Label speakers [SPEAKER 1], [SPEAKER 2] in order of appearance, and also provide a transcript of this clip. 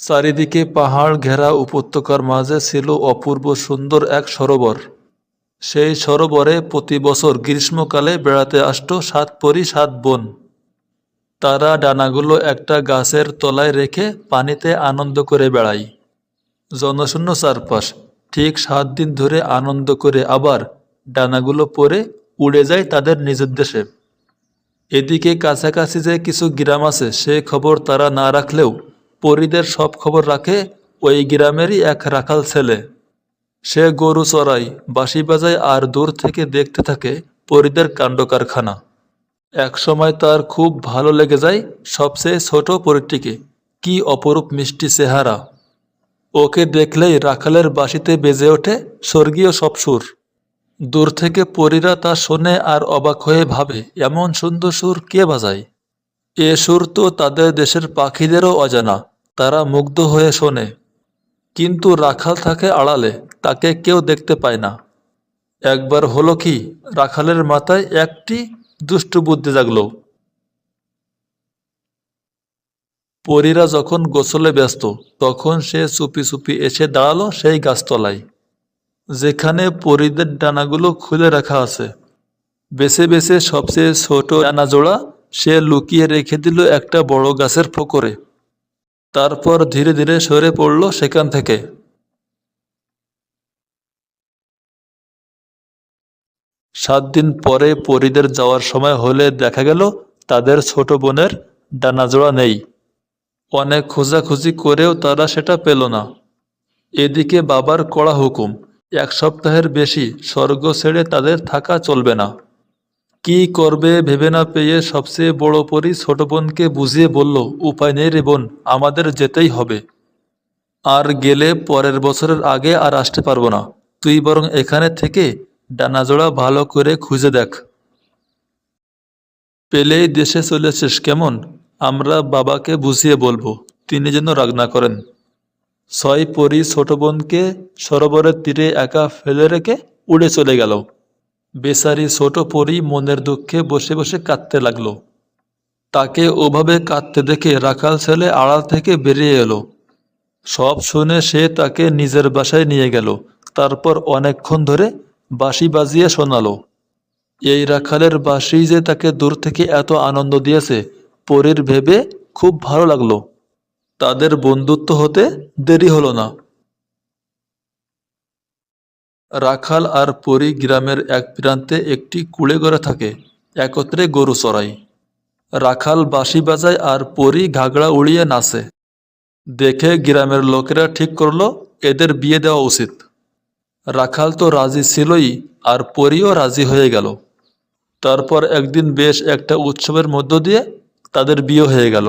[SPEAKER 1] চারিদিকে পাহাড় ঘেরা উপত্যকার মাঝে ছিল অপূর্ব সুন্দর এক সরোবর। সেই সরোবরে প্রতি বছর গ্রীষ্মকালে বেড়াতে আসত সাত পরি সাত বোন। তারা ডানাগুলো একটা গাছের তলায় রেখে পানিতে আনন্দ করে বেড়ায়। জনশূন্য চারপাশ, ঠিক সাত দিন ধরে আনন্দ করে আবার ডানাগুলো পরে উড়ে যায় তাদের নিজের দেশে। এদিকে কাছাকাছি যে কিছু গ্রাম আছে, সে খবর তারা না রাখলেও পরিদের সব খবর রাখে ওই গ্রামেরই এক রাখাল ছেলে। সে গরু চড়ায়, বাঁশি বাজায় আর দূর থেকে দেখতে থাকে পরিদের কাণ্ড কারখানা। এক সময় তার খুব ভালো লেগে যায় সবচেয়ে ছোট পরিটিকে। কি অপরূপ মিষ্টি চেহারা। ওকে দেখলেই রাখালের বাঁশিতে বেজে ওঠে স্বর্গীয় সব সুর। দূর থেকে পরীরা তা শোনে আর অবাক হয়ে ভাবে, এমন সুন্দর সুর কে বাজায়? এ সুর তো তাদের দেশের পাখিদেরও অজানা। তারা মুগ্ধ হয়ে শোনে। কিন্তু রাখাল থাকে আড়ালে, তাকে কেউ দেখতে পায় না। একবার হলো কি, রাখালের মাথায় একটি দুষ্টু বুদ্ধি জাগল। পরীরা যখন গোসলে ব্যস্ত, তখন সে চুপি চুপি এসে দাঁড়াল সেই গাছতলায়, যেখানে পরীদের ডানাগুলো খুলে রাখা আছে। বেছে বেছে সবচেয়ে ছোট ডানা জোড়া সে লুকিয়ে রেখে দিল একটা বড় গাছের ফোকরে। তারপর ধীরে ধীরে সরে পড়ল সেখান থেকে। সাত দিন পরে পরীদের যাওয়ার সময় হলে দেখা গেল তাদের ছোট বোনের ডানাজোড়া নেই। অনেক খোঁজাখুঁজি করেও তারা সেটা পেল না। এদিকে বাবার কড়া হুকুম, এক সপ্তাহের বেশি স্বর্গ ছেড়ে তাদের থাকা চলবে না। কি করবে ভেবে না পেয়ে সবচেয়ে বড় পরি ছোট বোনকে বুঝিয়ে বলল, উপায় নেই রে বোন, আমাদের যেতেই হবে। আর গেলে পরের বছরের আগে আর আসতে পারব না। তুই বরং এখানে থেকে ডানাজোড়া ভালো করে খুঁজে দেখ। পেলেই দেশে চলেছিস কেমন? আমরা বাবাকে বুঝিয়ে বলব, তিনি যেন রাগ না করেন। ছয় পরি ছোট বোনকে সরোবরের তীরে একা ফেলে রেখে উড়ে চলে গেল। বেচারি ছোট পরি মনের দুঃখে বসে বসে কাঁদতে লাগল। তাকে ওভাবে কাঁদতে দেখে রাখাল ছেলে আড়াল থেকে বেরিয়ে এলো। সব শুনে সে তাকে নিজের বাসায় নিয়ে গেল। তারপর অনেকক্ষণ ধরে বাঁশি বাজিয়ে শোনালো। এই রাখালের বাঁশি যে তাকে দূর থেকে এত আনন্দ দিয়েছে, পরীর ভেবে খুব ভালো লাগল। তাদের বন্ধুত্ব হতে দেরি হলো না। রাখাল আর পরি গ্রামের এক প্রান্তে একটি কুড়ে ঘরে থাকে, একত্রে গরু চড়াই রাখাল বাঁশি বাজায় আর পরি ঘাগড়া উড়িয়ে নাচে। দেখে গ্রামের লোকেরা ঠিক করল, এদের বিয়ে দেওয়া উচিত। রাখাল তো রাজি ছিলই আর পরিও রাজি হয়ে গেল। তারপর একদিন বেশ একটা উৎসবের মধ্য দিয়ে তাদের বিয়ে হয়ে গেল।